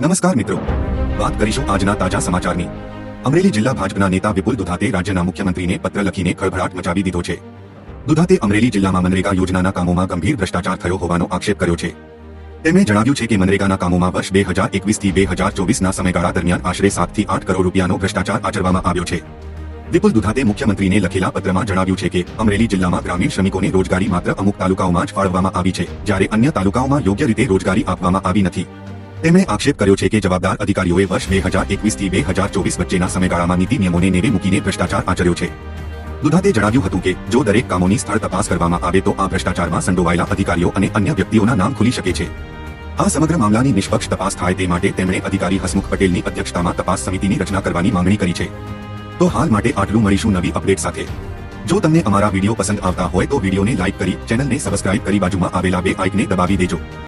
નમસ્કાર મિત્રો. વાત કરીશું આજના તાજા સમાચારની. અમરેલી જિલ્લા ભાજપના નેતા વિપુલ દુધાતે રાજ્યના મુખ્યમંત્રીને પત્ર લખીને ખળભળાટ મચાવી દીધો છે. દુધાતે અમરેલી જિલ્લામાં મનરેગા યોજનાના કામોમાં ગંભીર ભ્રષ્ટાચાર થયો હોવાનો આક્ષેપ કર્યો છે. તેમણે જણાવ્યું છે કે મનરેગાના કામોમાં વર્ષ બે હજાર એકવીસથી બે હજાર ચોવીસના સમયગાળા દરમિયાન આશરે સાતથી આઠ કરોડ રૂપિયાનો ભ્રષ્ટાચાર આચરવામાં આવ્યો છે. વિપુલ દુધાતે મુખ્યમંત્રીને લખેલા પત્રમાં જણાવ્યું છે કે અમરેલી જિલ્લામાં ગ્રામીણ શ્રમિકોને રોજગારી માત્ર અમુક તાલુકાઓમાં જ ફાળવવામાં આવી છે, જ્યારે અન્ય તાલુકાઓમાં યોગ્ય રીતે રોજગારી આપવામાં આવી નથી. તેમણે આક્ષેપ કર્યો છે કે જવાબદાર અધિકારીઓએ વર્ષ બે હજાર એકવીસથી બે હજાર ચોવીસ વચ્ચેના સમયગાળામાં નીતિ નિયમોને નેવે મૂકીને ભ્રષ્ટાચાર આચર્યો છે. દુધાતે જણાવ્યું હતું કે, જો દરેક કામોની સ્થળ તપાસ કરવામાં આવે તો આ ભ્રષ્ટાચારમાં સંડોવાયેલા અધિકારીઓ અને અન્ય વ્યક્તિઓના નામ ખુલી શકે છે. આ સમગ્ર મામલાની નિષ્પક્ષ તપાસ થાય તે માટે તેમણે અધિકારી હસમુખ પટેલની અધ્યક્ષતામાં તપાસ સમિતિની રચના કરવાની માંગણી કરી છે. તો હાલ માટે આટલું મળીશું નવી અપડેટ સાથે. જો તમને અમારા વીડિયો પસંદ આવતા હોય તો વિડીયોને લાઇક કરી, ચેનલને સબસ્ક્રાઇબ કરી બાજુમાં આવેલા બે આઇકને દબાવી દેજો.